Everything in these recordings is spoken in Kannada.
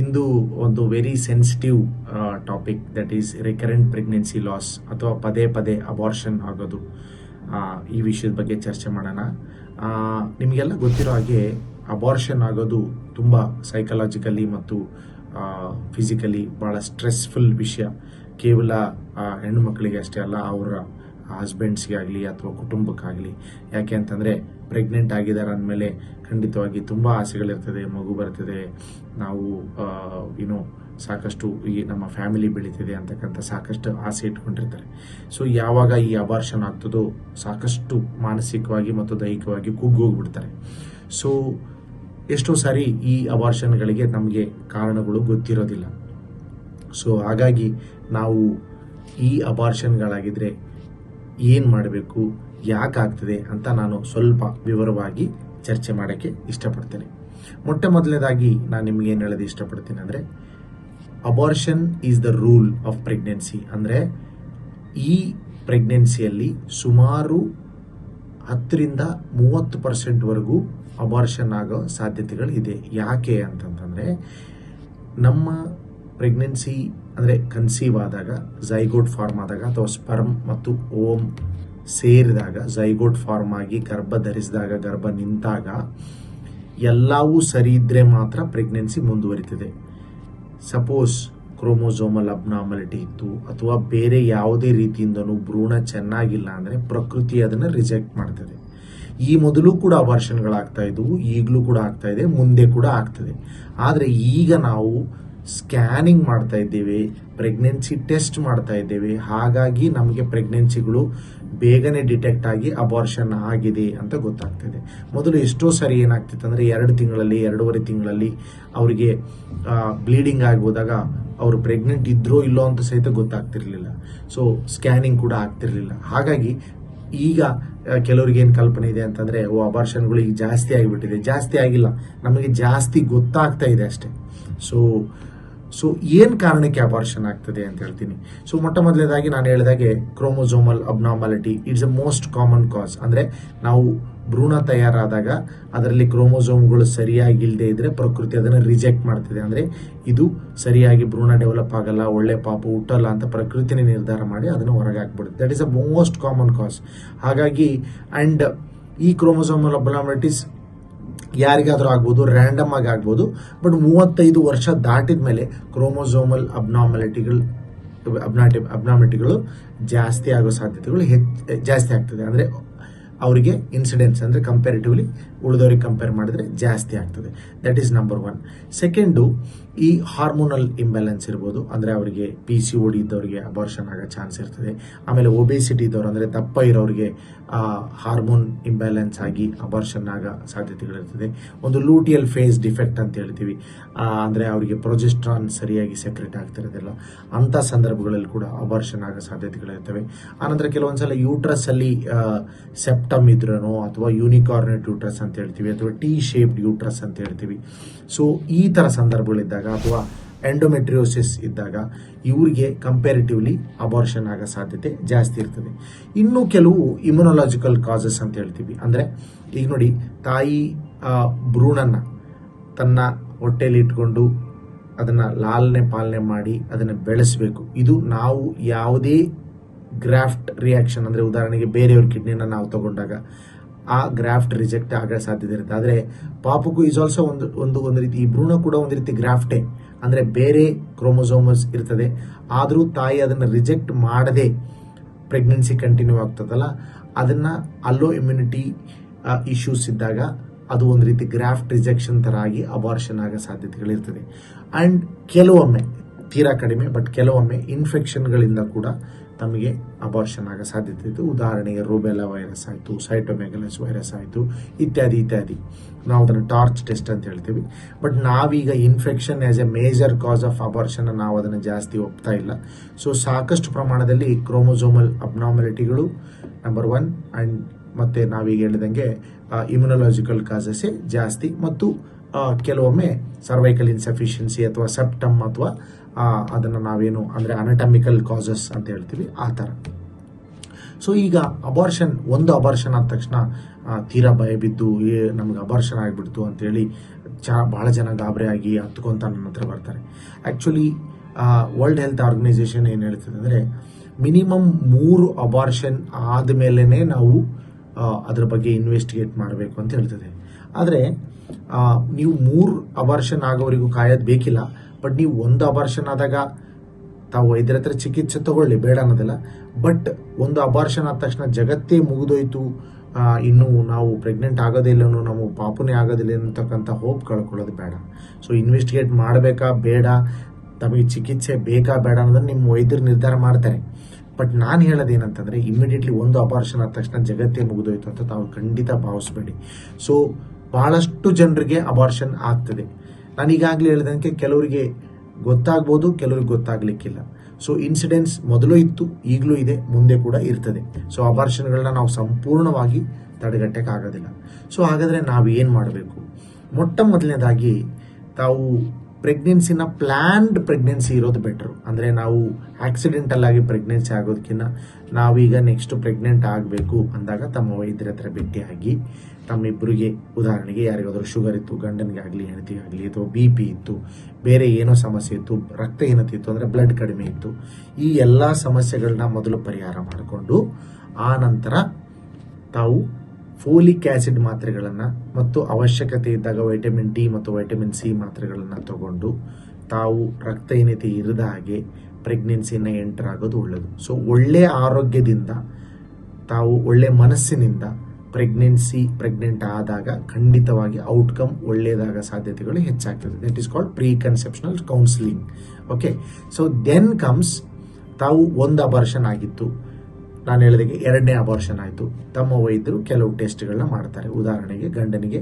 ಇಂದು ಒಂದು very sensitive topic that is recurrent pregnancy loss ಅಥವಾ ಪದೇ ಪದೇ ಅಬಾರ್ಷನ್ ಆಗೋದು. ಈ ವಿಷಯದ ಬಗ್ಗೆ ಚರ್ಚೆ ಮಾಡೋಣ. ನಿಮಗೆಲ್ಲ ಗೊತ್ತಿರೋ ಹಾಗೆ ಅಬಾರ್ಷನ್ ಆಗೋದು ತುಂಬ ಸೈಕಲಾಜಿಕಲಿ ಮತ್ತು ಫಿಸಿಕಲಿ ಭಾಳ ಸ್ಟ್ರೆಸ್ಫುಲ್ ವಿಷಯ. ಕೇವಲ ಹೆಣ್ಣು ಮಕ್ಕಳಿಗೆ ಅಷ್ಟೇ ಅಲ್ಲ, ಅವರ ಹಸ್ಬೆಂಡ್ಸ್ಗಾಗಲಿ ಅಥವಾ ಕುಟುಂಬಕ್ಕಾಗಲಿ. ಯಾಕೆ ಅಂತಂದರೆ ಪ್ರೆಗ್ನೆಂಟ್ ಆಗಿದ್ದಾರೆ ಅಂದಮೇಲೆ ಖಂಡಿತವಾಗಿ ತುಂಬ ಆಸೆಗಳಿರ್ತದೆ, ಮಗು ಬರ್ತದೆ. ನಾವು ಏನು ಸಾಕಷ್ಟು ಈ ನಮ್ಮ ಫ್ಯಾಮಿಲಿ ಬೆಳೀತಿದೆ ಅಂತಕ್ಕಂಥ ಸಾಕಷ್ಟು ಆಸೆ ಇಟ್ಕೊಂಡಿರ್ತಾರೆ. ಸೊ ಯಾವಾಗ ಈ ಅಬಾರ್ಷನ್ ಆಗ್ತದೋ ಸಾಕಷ್ಟು ಮಾನಸಿಕವಾಗಿ ಮತ್ತು ದೈಹಿಕವಾಗಿ ಕುಗ್ಗೋಗ್ಬಿಡ್ತಾರೆ ಸೊ ಎಷ್ಟೋ ಸಾರಿ ಈ ಅಬಾರ್ಷನ್ಗಳಿಗೆ ನಮಗೆ ಕಾರಣಗಳು ಗೊತ್ತಿರೋದಿಲ್ಲ. ಸೊ ಹಾಗಾಗಿ ನಾವು ಈ ಅಬಾರ್ಷನ್ಗಳಾಗಿದ್ರೆ ಏನು ಮಾಡಬೇಕು? ಯಾಕಾಗ್ತದೆ ಅಂತ ನಾನು ಸ್ವಲ್ಪ ವಿವರವಾಗಿ ಚರ್ಚೆ ಮಾಡೋಕ್ಕೆ ಇಷ್ಟಪಡ್ತೇನೆ. ಮೊಟ್ಟ ಮೊದಲನೇದಾಗಿ ನಾನು ನಿಮ್ಗೆ ಏನು ಹೇಳೋದು ಇಷ್ಟಪಡ್ತೀನಿ ಅಂದರೆ abortion is the rule of pregnancy ಅಂದರೆ, ಈ ಪ್ರೆಗ್ನೆನ್ಸಿಯಲ್ಲಿ ಸುಮಾರು ಹತ್ತರಿಂದ ಮೂವತ್ತು ಪರ್ಸೆಂಟ್ವರೆಗೂ ಅಬಾರ್ಷನ್ ಆಗೋ ಸಾಧ್ಯತೆಗಳು ಇದೆ ಯಾಕೆ ಅಂತಂತಂದರೆ, ನಮ್ಮ ಪ್ರೆಗ್ನೆನ್ಸಿ ಅಂದರೆ ಕನ್ಸೀವ್ ಆದಾಗ ಝೈಗೋಟ್ ಫಾರ್ಮ್ ಆದಾಗ ಅಥವಾ ಸ್ಪರ್ಮ್ ಮತ್ತು ಓಮ್ ಸೇರಿದಾಗ ಝೈಗೋಟ್ ಫಾರ್ಮ್ ಆಗಿ, ಗರ್ಭ ಧರಿಸಿದಾಗ, ಗರ್ಭ ನಿಂತಾಗ, ಎಲ್ಲವೂ ಸರಿ ಇದ್ದರೆ ಮಾತ್ರ ಪ್ರೆಗ್ನೆನ್ಸಿ ಮುಂದುವರಿತದೆ. ಸಪೋಸ್ ಕ್ರೋಮೋಸೋಮಲ್ ಅಬ್ನಾರ್ಮಲಿಟಿ ಇತ್ತು, ಅಥವಾ ಬೇರೆ ಯಾವುದೇ ರೀತಿಯಿಂದನೂ ಭ್ರೂಣ ಚೆನ್ನಾಗಿಲ್ಲ ಅಂದರೆ ಪ್ರಕೃತಿ ಅದನ್ನು ರಿಜೆಕ್ಟ್ ಮಾಡ್ತದೆ. ಈ ಮೊದಲು ಕೂಡ ಅಬಾರ್ಷನ್ಗಳಾಗ್ತಾ ಇದ್ವು, ಈಗಲೂ ಕೂಡ ಆಗ್ತಾ ಇದೆ, ಮುಂದೆ ಕೂಡ ಆಗ್ತದೆ. ಆದರೆ ಈಗ ನಾವು ಸ್ಕ್ಯಾನಿಂಗ್ ಮಾಡ್ತಾ ಇದ್ದೀವಿ, ಪ್ರೆಗ್ನೆನ್ಸಿ ಟೆಸ್ಟ್ ಮಾಡ್ತಾ ಇದ್ದೀವಿ. ಹಾಗಾಗಿ ನಮಗೆ ಪ್ರೆಗ್ನೆನ್ಸಿಗಳು ಬೇಗನೆ ಡಿಟೆಕ್ಟ್ ಆಗಿ ಅಬಾರ್ಷನ್ ಆಗಿದೆ ಅಂತ ಗೊತ್ತಾಗ್ತಿದೆ. ಮೊದಲು ಎಷ್ಟೋ ಸರಿ ಏನಾಗ್ತಿತ್ತು ಅಂದರೆ ಎರಡು ತಿಂಗಳಲ್ಲಿ, ಎರಡೂವರೆ ತಿಂಗಳಲ್ಲಿ ಅವರಿಗೆ ಬ್ಲೀಡಿಂಗ್ ಆಗೋದಾಗ ಅವರು ಪ್ರೆಗ್ನೆಂಟ್ ಇದ್ರೋ ಇಲ್ಲೋ ಅಂತ ಸಹಿತ ಗೊತ್ತಾಗ್ತಿರ್ಲಿಲ್ಲ. ಸೊ ಸ್ಕ್ಯಾನಿಂಗ್ ಕೂಡ ಆಗ್ತಿರ್ಲಿಲ್ಲ. ಹಾಗಾಗಿ ಈಗ ಕೆಲವರಿಗೆ ಏನು ಕಲ್ಪನೆ ಇದೆ ಅಂತಂದರೆ, ಓ, ಅಬಾರ್ಷನ್ಗಳು ಈಗ ಜಾಸ್ತಿ ಆಗಿಬಿಟ್ಟಿದೆ. ಜಾಸ್ತಿ ಆಗಿಲ್ಲ. ನಮಗೆ ಜಾಸ್ತಿ ಗೊತ್ತಾಗ್ತಾ ಇದೆ ಅಷ್ಟೇ. ಸೊ ಸೊ ಏನು ಕಾರಣಕ್ಕೆ ಅಬಾರ್ಷನ್ ಆಗ್ತದೆ ಅಂತ ಹೇಳ್ತೀನಿ. ಸೊ ಮೊಟ್ಟ ಮೊದಲನೇದಾಗಿ ನಾನು ಹೇಳಿದಾಗೆ chromosomal abnormality it's a most common cause ಅಂದರೆ ನಾವು ಭ್ರೂಣ ತಯಾರಾದಾಗ ಅದರಲ್ಲಿ ಕ್ರೋಮೋಸೋಮ್ಗಳು ಸರಿಯಾಗಿ ಇಲ್ಲದೆ ಇದ್ರೆ ಪ್ರಕೃತಿ ಅದನ್ನು ರಿಜೆಕ್ಟ್ ಮಾಡ್ತಿದೆ. ಅಂದರೆ ಇದು ಸರಿಯಾಗಿ ಭ್ರೂಣ ಡೆವಲಪ್ ಆಗಲ್ಲ, ಒಳ್ಳೆ ಪಾಪ ಹುಟ್ಟಲ್ಲ ಅಂತ ಪ್ರಕೃತಿನೇ ನಿರ್ಧಾರ ಮಾಡಿ ಅದನ್ನು ಹೊರಗೆ ಹಾಕ್ಬಿಡುತ್ತೆ that is a most common cause ಹಾಗಾಗಿ ಆ್ಯಂಡ್ ಈ ಕ್ರೋಮೋಸೋಮಲ್ ಅಬ್ನಾರ್ಮಾಲಿಟೀಸ್ ಯಾರಿಗಾದ್ರೂ ಆಗ್ಬೋದು ರ್ಯಾಂಡಮ್ ಆಗಿ ಆಗ್ಬೋದು ಬಟ್ ಮೂವತ್ತೈದು ವರ್ಷ ದಾಟಿದ ಮೇಲೆ ಕ್ರೋಮೋಸೋಮಲ್ ಅಬ್ನಾಮಲಿಟಿಗಳು ಅಬ್ನಾಟಿ ಅಬ್ನಾಮಿಟಿಗಳು ಜಾಸ್ತಿ ಆಗೋ ಸಾಧ್ಯತೆಗಳು ಹೆಚ್ಚು, ಜಾಸ್ತಿ ಆಗ್ತದೆ. ಅಂದರೆ ಅವರಿಗೆ ಇನ್ಸಿಡೆನ್ಸ್ ಅಂದರೆ ಕಂಪ್ಯಾರಿಟಿವ್ಲಿ ಉಳಿದವ್ರಿಗೆ ಕಂಪೇರ್ ಮಾಡಿದ್ರೆ ಜಾಸ್ತಿ ಆಗ್ತದೆ. That is number one second ಈ ಹಾರ್ಮೋನಲ್ ಇಂಬ್ಯಾಲೆನ್ಸ್ ಇರ್ಬೋದು. ಅಂದರೆ ಅವರಿಗೆ ಪಿ ಸಿ ಓಡಿ ಇದ್ದವರಿಗೆ ಅಬಾರ್ಷನ್ ಆಗೋ ಚಾನ್ಸ್ ಇರ್ತದೆ. ಆಮೇಲೆ ಒಬೇಸಿಟಿ ಇದ್ದವ್ರು ಅಂದರೆ ದಪ್ಪ ಇರೋರಿಗೆ ಹಾರ್ಮೋನ್ ಇಂಬ್ಯಾಲೆನ್ಸ್ ಆಗಿ ಅಬಾರ್ಷನ್ ಆಗೋ ಸಾಧ್ಯತೆಗಳಿರ್ತದೆ. ಒಂದು ಲೂಟಿಯಲ್ ಫೇಸ್ ಡಿಫೆಕ್ಟ್ ಅಂತ ಹೇಳ್ತೀವಿ. ಅಂದರೆ ಅವರಿಗೆ ಪ್ರೊಜೆಸ್ಟ್ರಾನ್ ಸರಿಯಾಗಿ ಸೆಕ್ರೆಟ್ ಆಗ್ತಿರೋದಿಲ್ಲ. ಅಂಥ ಸಂದರ್ಭಗಳಲ್ಲಿ ಕೂಡ ಅಬಾರ್ಷನ್ ಆಗೋ ಸಾಧ್ಯತೆಗಳಿರ್ತವೆ. ಆನಂತರ ಕೆಲವೊಂದ್ಸಲ ಯೂಟ್ರಸ್ ಅಲ್ಲಿ ಸೆಪ್ಟಮ್ ಇದ್ರೂ ಅಥವಾ ಯೂನಿಕಾರ್ನೆಟ್ ಯೂಟ್ರಸ್ ಅಂತ ಹೇಳ್ತೀವಿ ಅಥವಾ ಟಿ ಶೇಪ್ಡ್ ಯೂಟ್ರಸ್ ಅಂತ ಹೇಳ್ತೀವಿ. ಸೊ ಈ ಥರ ಸಂದರ್ಭಗಳಿದ್ದಾಗ ಅಥವಾ ಎಂಡೋಮೆಟ್ರಿಯೋಸಿಸ್ ಇದ್ದಾಗ ಇವರಿಗೆ ಕಂಪ್ಯಾರಿಟಿವ್ಲಿ ಅಬಾರ್ಷನ್ ಆಗೋ ಸಾಧ್ಯತೆ ಜಾಸ್ತಿ ಇರ್ತದೆ. ಇನ್ನು ಕೆಲವು ಇಮ್ಯುನೊಲಾಜಿಕಲ್ ಕಾಸಸ್ ಅಂತ ಹೇಳ್ತೀವಿ. ಅಂದರೆ ಈಗ ನೋಡಿ ತಾಯಿ ಆ, ಭ್ರೂಣನ ತನ್ನ ಹೊಟ್ಟೆಯಲ್ಲಿ ಇಟ್ಕೊಂಡು ಅದನ್ನು ಲಾಲನೆ ಪಾಲನೆ ಮಾಡಿ ಅದನ್ನು ಬೆಳೆಸಬೇಕು. ಇದು ನಾವು ಯಾವುದೇ ಗ್ರಾಫ್ಟ್ ರಿಯಾಕ್ಷನ್ ಅಂದರೆ ಉದಾಹರಣೆಗೆ ಬೇರೆಯವ್ರ ಕಿಡ್ನಿನ ನಾವು ತಗೊಂಡಾಗ ಆ ಗ್ರಾಫ್ಟ್ ರಿಜೆಕ್ಟ್ ಆಗೋ ಸಾಧ್ಯತೆ ಇರುತ್ತೆ. ಆದರೆ ಪಾಪುಕು ಈಸ್ ಆಲ್ಸೋ ಒಂದು ಒಂದು ಒಂದು ರೀತಿ, ಈ ಭ್ರೂಣ ಕೂಡ ಒಂದು ರೀತಿ ಗ್ರಾಫ್ಟೆ ಅಂದರೆ ಬೇರೆ ಕ್ರೋಮೋಸೋಮಸ್ ಇರ್ತದೆ. ಆದರೂ ತಾಯಿ ಅದನ್ನು ರಿಜೆಕ್ಟ್ ಮಾಡದೆ ಪ್ರೆಗ್ನೆನ್ಸಿ ಕಂಟಿನ್ಯೂ ಆಗ್ತದಲ್ಲ, ಅದನ್ನು ಅಲ್ಲೋ ಇಮ್ಯುನಿಟಿ ಇಶ್ಯೂಸ್ ಇದ್ದಾಗ ಅದು ಒಂದು ರೀತಿ ಗ್ರಾಫ್ಟ್ ರಿಜೆಕ್ಷನ್ ಥರ ಆಗಿ ಅಬಾರ್ಷನ್ ಆಗೋ ಸಾಧ್ಯತೆಗಳಿರ್ತದೆ ಆ್ಯಂಡ್ ಕೆಲವೊಮ್ಮೆ, ತೀರಾ ಕಡಿಮೆ ಬಟ್ ಕೆಲವೊಮ್ಮೆ ಇನ್ಫೆಕ್ಷನ್ಗಳಿಂದ ಕೂಡ ತಮಗೆ ಅಬಾರ್ಷನ್ ಆಗೋ ಸಾಧ್ಯತೆ ಇತ್ತು. ಉದಾಹರಣೆಗೆ ರೂಬೆಲಾ ವೈರಸ್ ಆಯಿತು ಸೈಟೊಮೆಗಲಸ್ ವೈರಸ್ ಆಯಿತು, ಇತ್ಯಾದಿ ಇತ್ಯಾದಿ. ನಾವು ಅದನ್ನು ಟಾರ್ಚ್ ಟೆಸ್ಟ್ ಅಂತ ಹೇಳ್ತೀವಿ. ಬಟ್ ನಾವೀಗ infection as a major cause of abortion ನಾವು ಅದನ್ನು ಜಾಸ್ತಿ ಒಪ್ತಾ ಇಲ್ಲ. ಸೊ ಸಾಕಷ್ಟು ಪ್ರಮಾಣದಲ್ಲಿ ಕ್ರೋಮೋಸೋಮಲ್ ಅಬ್ನಾರ್ಮಲಿಟಿಗಳು ನಂಬರ್ ಒನ್ ಆ್ಯಂಡ್ ಮತ್ತೆ ನಾವೀಗ ಹೇಳಿದಂಗೆ ಇಮ್ಯುನಲಾಜಿಕಲ್ ಕಾಸಸ್ಸೇ ಜಾಸ್ತಿ. ಮತ್ತು ಕೆಲವೊಮ್ಮೆ ಸರ್ವೈಕಲ್ ಇನ್ಸಫಿಷಿಯನ್ಸಿ ಅಥವಾ ಸೆಪ್ಟಮ್ ಅಥವಾ ಅದನ್ನು ನಾವೇನು ಅಂದರೆ ಅನಟಮಿಕಲ್ ಕಾಸಸ್ ಅಂತ ಹೇಳ್ತೀವಿ, ಆ ಥರ. ಸೊ ಈಗ ಅಬಾರ್ಷನ್ ಒಂದು ಅಬಾರ್ಷನ್ ಆದ ತಕ್ಷಣ ತೀರಾ ಭಯ ಬಿದ್ದು, ಏ, ನಮ್ಗೆ ಅಬಾರ್ಷನ್ ಆಗಿಬಿಡ್ತು ಅಂತೇಳಿ ಚಾ ಭಾಳ ಜನ ಗಾಬರಿ ಆಗಿ ಹತ್ಕೊಂತ ನನ್ನ ಹತ್ರ ಬರ್ತಾರೆ. ಆ್ಯಕ್ಚುಲಿ ವರ್ಲ್ಡ್ ಹೆಲ್ತ್ ಆರ್ಗನೈಸೇಷನ್ ಏನು ಹೇಳ್ತದೆ ಅಂದರೆ ಮಿನಿಮಮ್ ಮೂರು ಅಬಾರ್ಷನ್ ಆದಮೇಲೆ ನಾವು ಅದ್ರ ಬಗ್ಗೆ ಇನ್ವೆಸ್ಟಿಗೇಟ್ ಮಾಡಬೇಕು ಅಂತ ಹೇಳ್ತದೆ. ಆದರೆ ನೀವು ಮೂರು ಅಬಾರ್ಷನ್ ಆಗೋವರೆಗೂ ಕಾಯೋದು ಬೇಕಿಲ್ಲ. ಬಟ್ ನೀವು ಒಂದು ಅಬಾರ್ಷನ್ ಆದಾಗ ತಾವು ವೈದ್ಯರ ಹತ್ರ ಚಿಕಿತ್ಸೆ ತಗೊಳ್ಳಿ, ಬೇಡ ಅನ್ನೋದಿಲ್ಲ. ಬಟ್ ಒಂದು ಅಬಾರ್ಷನ್ ಆದ ತಕ್ಷಣ ಜಗತ್ತೇ ಮುಗಿದೋಯ್ತು. ಇನ್ನೂ ನಾವು ಪ್ರೆಗ್ನೆಂಟ್ ಆಗೋದೇ ನಮ್ಮ ಅನ್ನೋ ನಾವು ಪಾಪನೇ ಆಗೋದಿಲ್ಲ ಅನ್ನತಕ್ಕಂಥ ಹೋಪ್ ಕಳ್ಕೊಳ್ಳೋದು ಬೇಡ. ಸೊ ಇನ್ವೆಸ್ಟಿಗೇಟ್ ಮಾಡಬೇಕಾ, ಬೇಡ. ತಮಗೆ ಚಿಕಿತ್ಸೆ ಬೇಕಾ, ಬೇಡ ಅನ್ನೋದನ್ನ ನಿಮ್ಮ ವೈದ್ಯರು ನಿರ್ಧಾರ ಮಾಡ್ತಾರೆ. ಬಟ್ ನಾನು ಹೇಳೋದೇನಂತಂದರೆ ಇಮಿಡಿಯೇಟ್ಲಿ ಒಂದು ಅಪಾರೇಷನ್ ಆದ ತಕ್ಷಣ ಜಗತ್ತೇ ಮುಗಿದೋಯ್ತು ಅಂತ ತಾವು ಖಂಡಿತ ಭಾವಿಸ್ಬೇಡಿ. ಸೊ ಬಹಳಷ್ಟು ಜನರಿಗೆ ಅಬಾರ್ಷನ್ ಆಗ್ತದೆ. ನಾನು ಈಗಾಗಲೇ ಹೇಳಿದಂಗೆ ಕೆಲವರಿಗೆ ಗೊತ್ತಾಗ್ಬೋದು, ಕೆಲವರಿಗೆ ಗೊತ್ತಾಗ್ಲಿಕ್ಕಿಲ್ಲ. ಸೊ ಇನ್ಸಿಡೆನ್ಸ್ ಮೊದಲು ಇತ್ತು, ಈಗಲೂ ಇದೆ, ಮುಂದೆ ಕೂಡ ಇರ್ತದೆ. ಸೊ ಅಬಾರ್ಷನ್ಗಳನ್ನ ನಾವು ಸಂಪೂರ್ಣವಾಗಿ ತಡೆಗಟ್ಟಕ್ಕೆ ಆಗೋದಿಲ್ಲ ಸೊ ಹಾಗಾದರೆ ನಾವು ಏನು ಮಾಡಬೇಕು? ಮೊಟ್ಟ ಮೊದಲನೇದಾಗಿ ತಾವು ಪ್ರೆಗ್ನೆನ್ಸಿನ ಪ್ಲ್ಯಾನ್ಡ್ ಪ್ರೆಗ್ನೆನ್ಸಿ ಇರೋದು ಬೆಟ್ರು ಅಂದರೆ ನಾವು ಆಕ್ಸಿಡೆಂಟಲ್ ಆಗಿ ಪ್ರೆಗ್ನೆನ್ಸಿ ಆಗೋದಕ್ಕಿಂತ ನಾವೀಗ ನೆಕ್ಸ್ಟ್ ಪ್ರೆಗ್ನೆಂಟ್ ಆಗಬೇಕು ಅಂದಾಗ ತಮ್ಮ ವೈದ್ಯರ ಹತ್ರ ಭೇಟಿಯಾಗಿ ತಮ್ಮಿಬ್ಬರಿಗೆ ಉದಾಹರಣೆಗೆ ಯಾರಿಗಾದರೂ ಶುಗರ್ ಇತ್ತು, ಗಂಡನಿಗೆ ಆಗಲಿ, ಹೆಂಡತಿಗೆ ಆಗಲಿ, ಅಥವಾ ಬಿ ಪಿ ಇತ್ತು, ಬೇರೆ ಏನೋ ಸಮಸ್ಯೆ ಇತ್ತು, ರಕ್ತಹೀನತೆ ಇತ್ತು, ಅಂದರೆ ಬ್ಲಡ್ ಕಡಿಮೆ ಇತ್ತು, ಈ ಎಲ್ಲ ಸಮಸ್ಯೆಗಳನ್ನ ಮೊದಲು ಪರಿಹಾರ ಮಾಡಿಕೊಂಡು, ಆ ನಂತರ ತಾವು ಫೋಲಿಕ್ ಆಸಿಡ್ ಮಾತ್ರೆಗಳನ್ನು ಮತ್ತು ಅವಶ್ಯಕತೆ ಇದ್ದಾಗ ವೈಟಮಿನ್ ಡಿ ಮತ್ತು ವೈಟಮಿನ್ ಸಿ ಮಾತ್ರೆಗಳನ್ನು ತಗೊಂಡು ತಾವು ರಕ್ತಹೀನತೆ ಇರದ ಹಾಗೆ ಪ್ರೆಗ್ನೆನ್ಸಿನ ಎಂಟರ್ ಆಗೋದು ಒಳ್ಳೆಯದು ಸೊ ಒಳ್ಳೆಯ ಆರೋಗ್ಯದಿಂದ ತಾವು ಒಳ್ಳೆ ಮನಸ್ಸಿನಿಂದ ಪ್ರೆಗ್ನೆನ್ಸಿ ಪ್ರೆಗ್ನೆಂಟ್ ಆದಾಗ ಖಂಡಿತವಾಗಿ ಔಟ್ಕಮ್ ಒಳ್ಳೆಯದಾಗ ಸಾಧ್ಯತೆಗಳು ಹೆಚ್ಚಾಗ್ತದೆ. That is called pre conceptional counselling okay so then comes ತಾವು ಒಂದು ಅಬಾರ್ಷನ್ ಆಗಿತ್ತು. ನಾನು ಹೇಳಿದಾಗೆ ಎರಡನೇ ಅಬಾರ್ಷನ್ ಆಯಿತು. ತಮ್ಮ ವೈದ್ಯರು ಕೆಲವು ಟೆಸ್ಟ್ಗಳನ್ನ ಮಾಡ್ತಾರೆ. ಉದಾಹರಣೆಗೆ ಗಂಡನಿಗೆ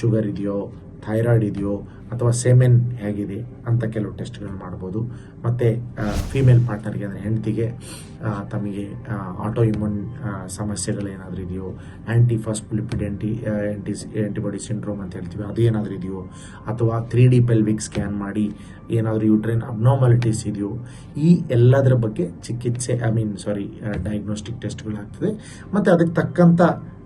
ಶುಗರ್ ಇದೆಯೋ ಥೈರಾಯ್ಡ್ ಇದೆಯೋ ಅಥವಾ ಸೇಮೆನ್ ಹೇಗಿದೆ ಅಂತ ಕೆಲವು ಟೆಸ್ಟ್ಗಳನ್ನು ಮಾಡ್ಬೋದು. ಮತ್ತು ಫೀಮೇಲ್ ಪಾರ್ಟ್ನರ್ಗೆ ಅಂದರೆ ಹೆಂಡತಿಗೆ ತಮಗೆ ಆಟೋ ಇಮ್ಯೂನ್ ಸಮಸ್ಯೆಗಳೇನಾದರೂ ಇದೆಯೋ anti phospho lipid anti anti antibody syndrome ಅಂತ ಹೇಳ್ತೀವಿ, ಅದು ಏನಾದರೂ ಇದೆಯೋ, ಅಥವಾ ತ್ರೀ ಡಿ ಪೆಲ್ವಿಕ್ ಸ್ಕ್ಯಾನ್ ಮಾಡಿ ಏನಾದರೂ ಯೂಟ್ರೈನ್ ಅಬ್ನಾರ್ಮಾಲಿಟೀಸ್ ಇದೆಯೋ, ಈ ಎಲ್ಲದರ ಬಗ್ಗೆ ಚಿಕಿತ್ಸೆ ಐ ಮೀನ್ ಸಾರಿ ಡಯಾಗ್ನೋಸ್ಟಿಕ್ ಟೆಸ್ಟ್ಗಳಾಗ್ತದೆ ಮತ್ತು ಅದಕ್ಕೆ ತಕ್ಕಂಥ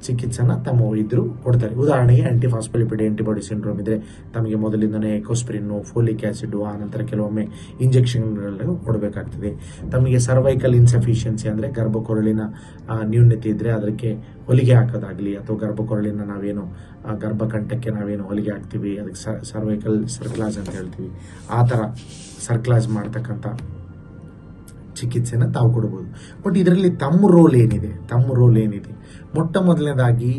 ಚಿಕಿತ್ಸೆನ ತಮ್ಮ ವೈದ್ಯರು ಕೊಡ್ತಾರೆ. ಉದಾಹರಣೆಗೆ ಆಂಟಿ ಫಾಸ್ಫೋಲಿಪಿಡ್ ಆಂಟಿಬಾಡಿ ಸಿಂಡ್ರೋಮ್ ಇದ್ರೆ ತಮಗೆ ಮೊದಲಿಂದನೇ ಎಕೋಸ್ಪ್ರಿನ್ನು ಫೋಲಿಕ್ ಆಸಿಡ್ ಆ ನಂತರ ಕೆಲವೊಮ್ಮೆ ಇಂಜೆಕ್ಷನ್ಗಳನ್ನು ಕೊಡಬೇಕಾಗ್ತದೆ. ತಮಗೆ ಸರ್ವೈಕಲ್ ಇನ್ಸಫಿಷಿಯನ್ಸಿ ಅಂದರೆ ಗರ್ಭಕೊರಳಿನ ಕೊರಳಿನ ನ್ಯೂನ್ಯತೆ ಇದ್ದರೆ ಅದಕ್ಕೆ ಹೊಲಿಗೆ ಹಾಕೋದಾಗಲಿ ಅಥವಾ ಗರ್ಭಕೊರಳಿನ ನಾವೇನು ಗರ್ಭಕಂಠಕ್ಕೆ ನಾವೇನು ಹೊಲಿಗೆ ಹಾಕ್ತೀವಿ, ಅದಕ್ಕೆ ಸರ್ವೈಕಲ್ ಸರ್ಕ್ಲಾಸ್ ಅಂತ ಹೇಳ್ತೀವಿ. ಆ ಥರ ಸರ್ಕ್ಲಾಸ್ ಮಾಡ್ತಕ್ಕಂಥ ಚಿಕಿತ್ಸೆನ ತಾವು ಕೊಡ್ಬೋದು. ಬಟ್ ಇದರಲ್ಲಿ ತಮ್ಮ ರೋಲ್ ಏನಿದೆ? ತಮ್ಮ ರೋಲ್ ಏನಿದೆ? ಮೊಟ್ಟ ಮೊದಲನೇದಾಗಿ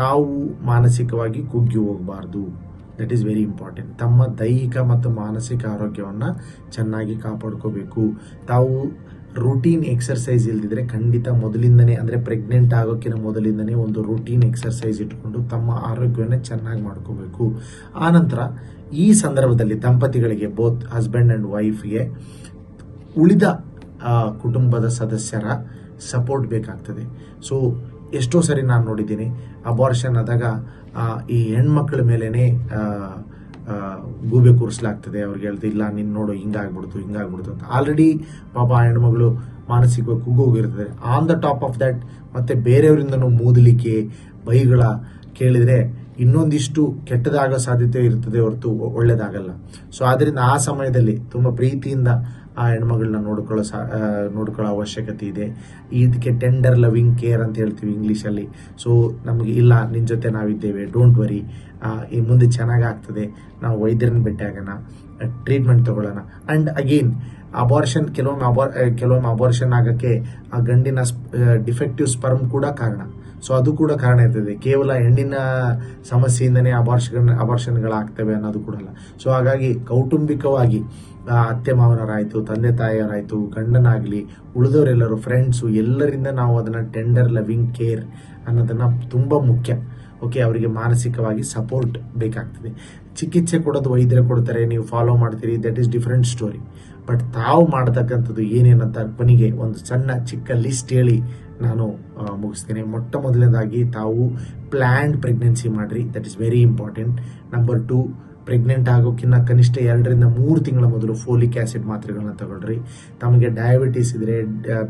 ತಾವು ಮಾನಸಿಕವಾಗಿ ಕುಗ್ಗಿ ಹೋಗಬಾರ್ದು. ದಟ್ ಈಸ್ ವೆರಿ ಇಂಪಾರ್ಟೆಂಟ್ ತಮ್ಮ ದೈಹಿಕ ಮತ್ತು ಮಾನಸಿಕ ಆರೋಗ್ಯವನ್ನು ಚೆನ್ನಾಗಿ ಕಾಪಾಡ್ಕೋಬೇಕು. ತಾವು ರೂಟೀನ್ ಎಕ್ಸರ್ಸೈಸ್ ಇಲ್ದಿದ್ರೆ ಖಂಡಿತ ಮೊದಲಿಂದನೇ, ಅಂದರೆ ಪ್ರೆಗ್ನೆಂಟ್ ಆಗೋಕ್ಕಿಂತ ಮೊದಲಿಂದನೇ ಒಂದು ರೂಟೀನ್ ಎಕ್ಸರ್ಸೈಸ್ ಇಟ್ಕೊಂಡು ತಮ್ಮ ಆರೋಗ್ಯವನ್ನು ಚೆನ್ನಾಗಿ ಮಾಡ್ಕೋಬೇಕು. ಆನಂತರ ಈ ಸಂದರ್ಭದಲ್ಲಿ ದಂಪತಿಗಳಿಗೆ ಬೋತ್ ಹಸ್ಬೆಂಡ್ ಆ್ಯಂಡ್ ವೈಫ್ಗೆ ಉಳಿದ ಕುಟುಂಬದ ಸದಸ್ಯರ ಸಪೋರ್ಟ್ ಬೇಕಾಗ್ತದೆ. ಸೊ ಎಷ್ಟೋ ಸರಿ ನಾನು ನೋಡಿದ್ದೀನಿ ಅಬಾರ್ಷನ್ ಆದಾಗ ಈ ಹೆಣ್ಮಕ್ಳ ಮೇಲೇ ಗೂಬೆ ಕೂರಿಸ್ಲಾಗ್ತದೆ. ಅವ್ರಿಗೆ ಹೇಳ್ದು, ಇಲ್ಲ ನಿನ್ನ ನೋಡು, ಹಿಂಗಾಗ್ಬಿಡ್ತು ಹಿಂಗಾಗ್ಬಿಡ್ತು ಅಂತ. ಆಲ್ರೆಡಿ ಪಾಪ ಆ ಹೆಣ್ಮಗಳು ಮಾನಸಿಕವಾಗಿ ಕುಗ್ಗೋಗಿರ್ತದೆ. On the top of that ಮತ್ತೆ ಬೇರೆಯವರಿಂದನೂ ಮೂದಲಿಕೆ, ಬೈಗಳ ಕೇಳಿದರೆ ಇನ್ನೊಂದಿಷ್ಟು ಕೆಟ್ಟದಾಗೋ ಸಾಧ್ಯತೆ ಇರ್ತದೆ ಹೊರತು ಒ- ಒಳ್ಳೇದಾಗಲ್ಲ. ಸೊ ಆದ್ದರಿಂದ ಆ ಸಮಯದಲ್ಲಿ ತುಂಬ ಪ್ರೀತಿಯಿಂದ ಆ ಹೆಣ್ಮಗಳನ್ನ ನೋಡ್ಕೊಳ್ಳೋ ಸಾ ನೋಡ್ಕೊಳ್ಳೋ ಅವಶ್ಯಕತೆ ಇದೆ. ಇದಕ್ಕೆ ಟೆಂಡರ್ ಲವಿಂಗ್ ಕೇರ್ ಅಂತ ಹೇಳ್ತೀವಿ ಇಂಗ್ಲೀಷಲ್ಲಿ ಸೊ ನಮಗೆ ಇಲ್ಲ ನಿನ್ನ ಜೊತೆ ನಾವಿದ್ದೇವೆ ಡೋಂಟ್ ವರಿ ಈ ಮುಂದೆ ಚೆನ್ನಾಗಿ ಆಗ್ತದೆ ನಾವು ವೈದ್ಯರನ್ನ ಭೇಟಿಯಾಗೋಣ ಟ್ರೀಟ್ಮೆಂಟ್ ತಗೊಳ್ಳೋಣ. ಆ್ಯಂಡ್ ಅಗೇನ್ ಅಬಾರ್ಷನ್ ಕೆಲವೊಮ್ಮೆ ಅಬಾರ್ ಕೆಲವೊಮ್ಮೆ ಅಬಾರ್ಷನ್ ಆಗೋಕ್ಕೆ ಆ ಗಂಡಿನ ಡಿಫೆಕ್ಟಿವ್ ಸ್ಪರ್ಮ್ ಕೂಡ ಕಾರಣ. ಸೊ ಅದು ಕೂಡ ಕಾರಣ ಇರ್ತದೆ. ಕೇವಲ ಹೆಣ್ಣಿನ ಸಮಸ್ಯೆಯಿಂದನೇ ಅಬಾರ್ಷನ್ ಅಬಾರ್ಷನ್ಗಳಾಗ್ತವೆ ಅನ್ನೋದು ಕೂಡ ಅಲ್ಲ. ಸೊ ಹಾಗಾಗಿ ಕೌಟುಂಬಿಕವಾಗಿ ಅತ್ತೆ ಮಾವನರಾಯಿತು ತಂದೆ ತಾಯಿಯವರಾಯಿತು, ಗಂಡನಾಗಲಿ, ಉಳಿದವರೆಲ್ಲರೂ ಫ್ರೆಂಡ್ಸು ಎಲ್ಲರಿಂದ ನಾವು ಅದನ್ನು ಟೆಂಡರ್ ಲವಿಂಗ್ ಕೇರ್ ಅನ್ನೋದನ್ನು ತುಂಬ ಮುಖ್ಯ. ಓಕೆ ಅವರಿಗೆ ಮಾನಸಿಕವಾಗಿ ಸಪೋರ್ಟ್ ಬೇಕಾಗ್ತದೆ. ಚಿಕಿತ್ಸೆ ಕೊಡೋದು ವೈದ್ಯರು ಕೊಡ್ತಾರೆ, ನೀವು ಫಾಲೋ ಮಾಡ್ತೀರಿ that is different story but ತಾವು ಮಾಡತಕ್ಕಂಥದ್ದು ಏನೇನಂತ ಕೊನೆಗೆ ಒಂದು ಸಣ್ಣ, ಚಿಕ್ಕ ಲಿಸ್ಟ್ ಹೇಳಿ ನಾನು ಮುಗಿಸ್ತೇನೆ. ಮೊಟ್ಟ ಮೊದಲನೇದಾಗಿ ತಾವು ಪ್ಲ್ಯಾಂಡ್ ಪ್ರೆಗ್ನೆನ್ಸಿ ಮಾಡಿರಿ that is very important number two pregnant ಆಗೋಕ್ಕಿಂತ ಕನಿಷ್ಠ ಎರಡರಿಂದ ಮೂರು ತಿಂಗಳ ಮೊದಲು ಫೋಲಿಕ್ ಆ್ಯಸಿಡ್ ಮಾತ್ರೆಗಳನ್ನ ತಗೊಳ್ರಿ. ತಮಗೆ ಡಯಾಬಿಟೀಸ್ ಇದ್ರೆ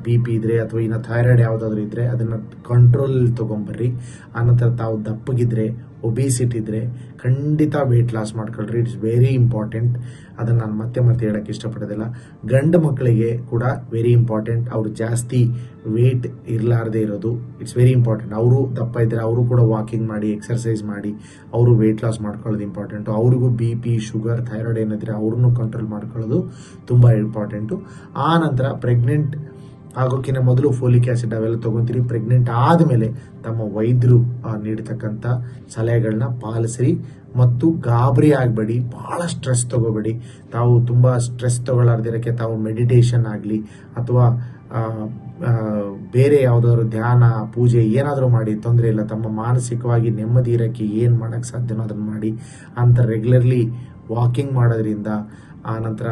ಬಿ ಪಿ ಇದ್ರೆ, ಅಥವಾ ಇನ್ನು ಥೈರಾಯ್ಡ್ ಯಾವುದಾದ್ರೂ ಇದ್ರೆ, ಅದನ್ನು ಕಂಟ್ರೋಲ್ ತೊಗೊಂಬರ್ರಿ. ಆನಂತರ ತಾವು ದಪ್ಪಗಿದ್ರೆ ಒಬೇಸಿಟಿ ಇದ್ದರೆ ಖಂಡಿತ ವೆಯ್ಟ್ ಲಾಸ್ ಮಾಡ್ಕೊಳ್ರಿ. ಇಟ್ಸ್ ವೆರಿ ಇಂಪಾರ್ಟೆಂಟ್ ಅದನ್ನು ನಾನು ಮತ್ತೆ ಮತ್ತೆ ಹೇಳೋಕ್ಕೆ ಇಷ್ಟಪಡೋದಿಲ್ಲ. ಗಂಡು ಮಕ್ಕಳಿಗೆ ಕೂಡ ವೆರಿ ಇಂಪಾರ್ಟೆಂಟ್ ಅವರು ಜಾಸ್ತಿ ವೆಯ್ಟ್ ಇರಲಾರ್ದೇ ಇರೋದು. ಇಟ್ಸ್ ವೆರಿ ಇಂಪಾರ್ಟೆಂಟ್ ಅವರು ದಪ್ಪ ಇದ್ದರೆ ಅವರು ಕೂಡ ವಾಕಿಂಗ್ ಮಾಡಿ ಎಕ್ಸರ್ಸೈಸ್ ಮಾಡಿ, ಅವರು ವೆಯ್ಟ್ ಲಾಸ್ ಮಾಡ್ಕೊಳ್ಳೋದು ಇಂಪಾರ್ಟೆಂಟು ಅವ್ರಿಗೂ ಬಿ ಪಿ ಶುಗರ್ ಥೈರಾಯ್ಡ್ ಏನಿದ್ರೆ ಅವ್ರನ್ನೂ ಕಂಟ್ರೋಲ್ ಮಾಡ್ಕೊಳ್ಳೋದು ತುಂಬ ಇಂಪಾರ್ಟೆಂಟು ಆ ನಂತರ ಪ್ರೆಗ್ನೆಂಟ್ ಆಗೋಕ್ಕಿಂತ ಮೊದಲು ಫೋಲಿಕ್ ಆಸಿಡ್ ಅವೆಲ್ಲ ತೊಗೊತೀರಿ. ಪ್ರೆಗ್ನೆಂಟ್ ಆದಮೇಲೆ ತಮ್ಮ ವೈದ್ಯರು ನೀಡತಕ್ಕಂಥ ಸಲಹೆಗಳನ್ನ ಪಾಲಿಸಿರಿ ಮತ್ತು ಗಾಬರಿ ಆಗಬೇಡಿ. ಭಾಳ ಸ್ಟ್ರೆಸ್ ತಗೋಬೇಡಿ. ತಾವು ತುಂಬ ಸ್ಟ್ರೆಸ್ ತಗೊಳಾರ್ದಿರಕ್ಕೆ ತಾವು ಮೆಡಿಟೇಷನ್ ಆಗಲಿ ಅಥವಾ ಬೇರೆ ಯಾವುದಾದ್ರು ಧ್ಯಾನ, ಪೂಜೆ ಏನಾದರೂ ಮಾಡಿ, ತೊಂದರೆ ಇಲ್ಲ. ತಮ್ಮ ಮಾನಸಿಕವಾಗಿ ನೆಮ್ಮದಿ ಇರೋಕ್ಕೆ ಏನು ಮಾಡೋಕ್ಕೆ ಸಾಧ್ಯನೋ ಅದನ್ನು ಮಾಡಿ. ಅಂತ ರೆಗ್ಯುಲರ್ಲಿ ವಾಕಿಂಗ್ ಮಾಡೋದ್ರಿಂದ ಆನಂತರ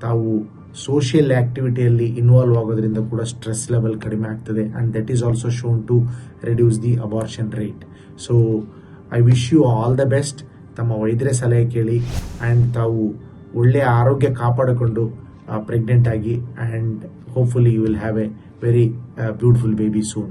ತಾವು ಸೋಷಿಯಲ್ ಆ್ಯಕ್ಟಿವಿಟಿಯಲ್ಲಿ ಇನ್ವಾಲ್ವ್ ಆಗೋದ್ರಿಂದ ಕೂಡ ಸ್ಟ್ರೆಸ್ ಲೆವೆಲ್ ಕಡಿಮೆ ಆಗ್ತದೆ. And that is also shown to reduce the abortion rate so I wish you all the best ತಮ್ಮ ವೈದ್ಯರ ಸಲಹೆ ಕೇಳಿ ಆ್ಯಂಡ್ ತಾವು ಒಳ್ಳೆಯ ಆರೋಗ್ಯ ಕಾಪಾಡಿಕೊಂಡು ಪ್ರೆಗ್ನೆಂಟ್ ಆಗಿ and hopefully you will have a very beautiful baby soon